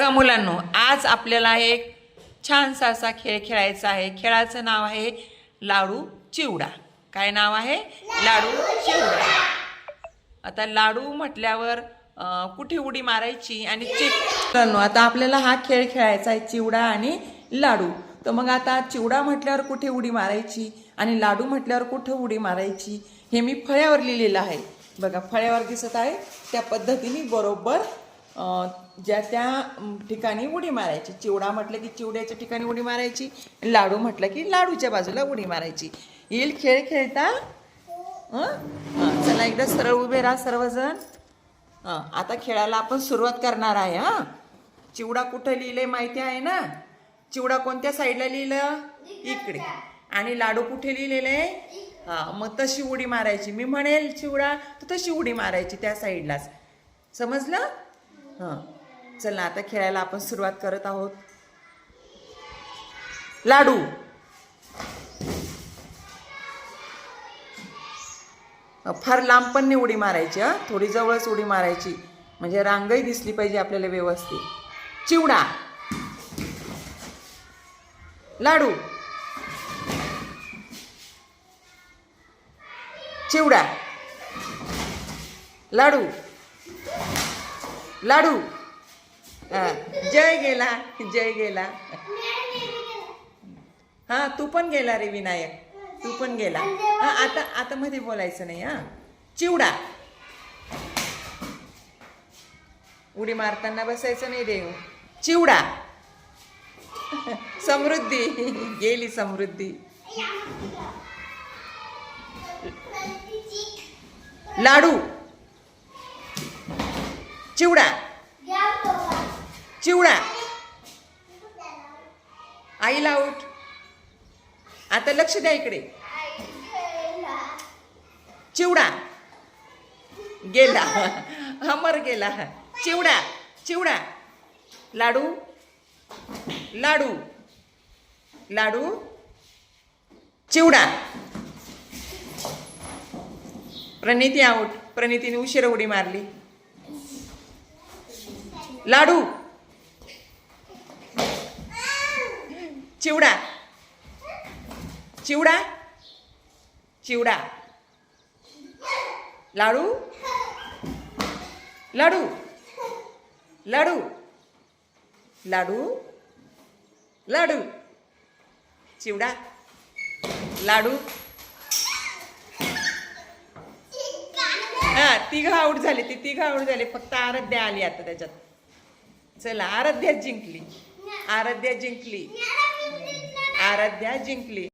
मुलांनो आज आपल्याला एक छानसा असा खेळ खेळायचा आहे. खेळाचं नाव आहे लाडू चिवडा. काय नाव आहे? लाडू चिवडा. आता लाडू म्हटल्यावर कुठे उडी मारायची आणि चिप. आता आपल्याला हा खेळ खेळायचा आहे चिवडा आणि लाडू. तर मग आता चिवडा म्हटल्यावर कुठे उडी मारायची आणि लाडू म्हटल्यावर कुठे उडी मारायची हे मी फळ्यावर लिहिलेलं आहे. बघा फळ्यावर दिसत आहे. त्या पद्धतीने बरोबर ज्या त्या ठिकाणी उडी मारायची. चिवडा म्हटलं की चिवड्याच्या ठिकाणी उडी मारायची. लाडू म्हटलं की लाडूच्या बाजूला उडी मारायची. येईल खेळ खेळता? हां चला एकदा सरळ उभे राहा सर्वजण. हां आता खेळायला आपण सुरुवात करणार आहे हां? चिवडा कुठं लिहिलं आहे माहिती आहे ना? चिवडा कोणत्या साईडला लिहिलं? इकडे. आणि लाडू कुठे लिहिलेले? हां मग तशी उडी मारायची. मी म्हणेल चिवडा तर तशी उडी मारायची त्या साईडलाच. समजलं? हां. चला आता खेळायला आपण सुरुवात करत आहोत. लाडू. फार लांब पण नाही उडी मारायची हां. थोडी जवळच उडी मारायची. म्हणजे रांगही दिसली पाहिजे आपल्याला व्यवस्थित. चिवडा. लाडू. चिवडा. लाडू. लाडू. हा, जय गेला जय गेला. हा तू पण गेला रे विनायक. तू पण गेला. हा आता आता मध्ये बोलायचं नाही हा. चिवडा. उडी मारताना बसायचं नाही देव. चिवडा. समृद्धी. गेली समृद्धी. लाडू. चिवडा. चिवडा. आईला आऊट आता लक्ष द्या इकडे. चिवडा. गेला. हमर गेला. चिवडा चिवडा. लाडू. लाडू. लाडू. चिवडा. प्रणिती आऊट. प्रणितीने उशीर उडी मारली. लाडू. चिवडा. चिवडा? चिवडा. लाडू? लाडू. लाडू. लाडू. लाडू. चिवडा. लाडू. हा तिघ आऊट झाले ती तिघ आऊट झाले. फक्त आराध्या आली आता त्याच्यात. चला आराध्या जिंकली. आराध्या जिंकली. आराध्या जिंकली.